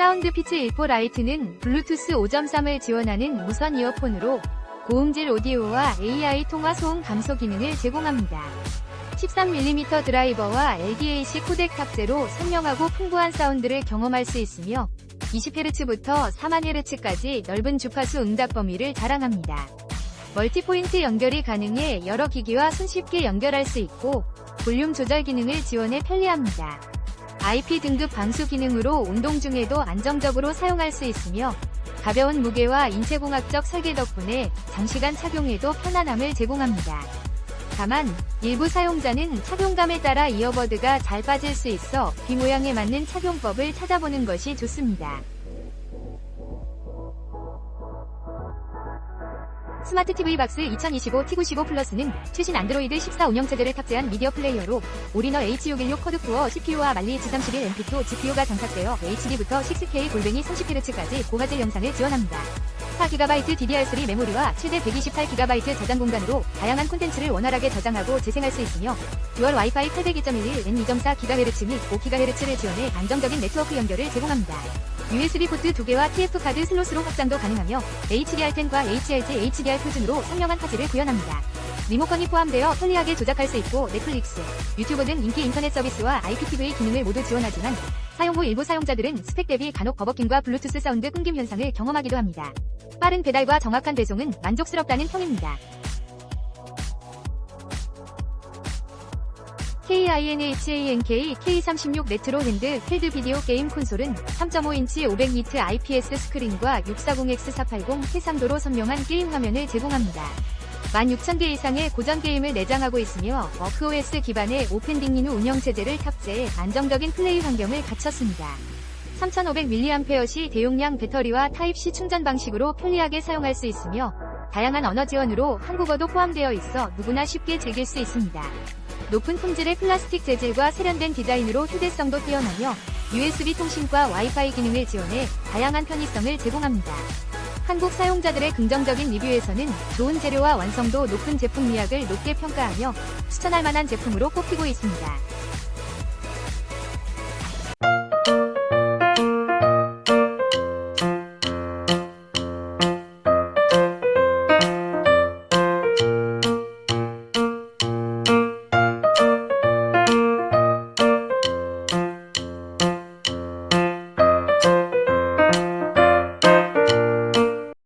사운드 피츠 1포 라이트는 블루투스 5.3을 지원하는 무선 이어폰으로 고음질 오디오와 AI 통화 소음 감소 기능을 제공합니다. 13mm 드라이버와 LDAC 코덱 탑재로 선명하고 풍부한 사운드를 경험할 수 있으며 20Hz부터 4만Hz까지 넓은 주파수 응답 범위를 자랑합니다. 멀티포인트 연결이 가능해 여러 기기와 손쉽게 연결할 수 있고 볼륨 조절 기능을 지원해 편리합니다. IP 등급 방수 기능으로 운동 중에도 안정적으로 사용할 수 있으며 가벼운 무게와 인체공학적 설계 덕분에 장시간 착용에도 편안함을 제공합니다. 다만 일부 사용자는 착용감에 따라 이어버드가 잘 빠질 수 있어 귀 모양에 맞는 착용법을 찾아보는 것이 좋습니다. 스마트 TV 박스 2025 T95 플러스는 최신 안드로이드 14 운영체제를 탑재한 미디어 플레이어로 올인어 H616 쿼드코어 CPU와 말리 G311 MP2 GPU가 장착되어 HD부터 6K 골뱅이 30Hz까지 고화질 영상을 지원합니다. 4GB DDR3 메모리와 최대 128GB 저장 공간으로 다양한 콘텐츠를 원활하게 저장하고 재생할 수 있으며 듀얼 와이파이 802.11 N2.4GHz 및 5GHz를 지원해 안정적인 네트워크 연결을 제공합니다. USB 포트 2개와 TF 카드 슬롯으로 확장도 가능하며 HDR10과 HLG HDR 표준으로 선명한 화질을 구현합니다. 리모컨이 포함되어 편리하게 조작할 수 있고 넷플릭스, 유튜브 등 인기 인터넷 서비스와 IPTV 기능을 모두 지원하지만 사용 후 일부 사용자들은 스펙 대비 간혹 버벅킹과 블루투스 사운드 끊김 현상을 경험하기도 합니다. 빠른 배달과 정확한 배송은 만족스럽다는 평입니다. KINHANK K36 레트로 핸드 헬드 비디오 게임 콘솔은 3.5인치 500니트 IPS 스크린과 640X480 해상도로 선명한 게임 화면을 제공합니다. 16,000개 이상의 고전 게임을 내장하고 있으며 워크OS 기반의 오펜딩리누 운영체제를 탑재해 안정적인 플레이 환경을 갖췄습니다. 3500mAh 대용량 배터리와 타입C 충전 방식으로 편리하게 사용할 수 있으며 다양한 언어 지원으로 한국어도 포함되어 있어 누구나 쉽게 즐길 수 있습니다. 높은 품질의 플라스틱 재질과 세련된 디자인으로 휴대성도 뛰어나며 USB 통신과 와이파이 기능을 지원해 다양한 편의성을 제공합니다. 한국 사용자들의 긍정적인 리뷰에서는 좋은 재료와 완성도 높은 제품 미학을 높게 평가하며 추천할 만한 제품으로 꼽히고 있습니다.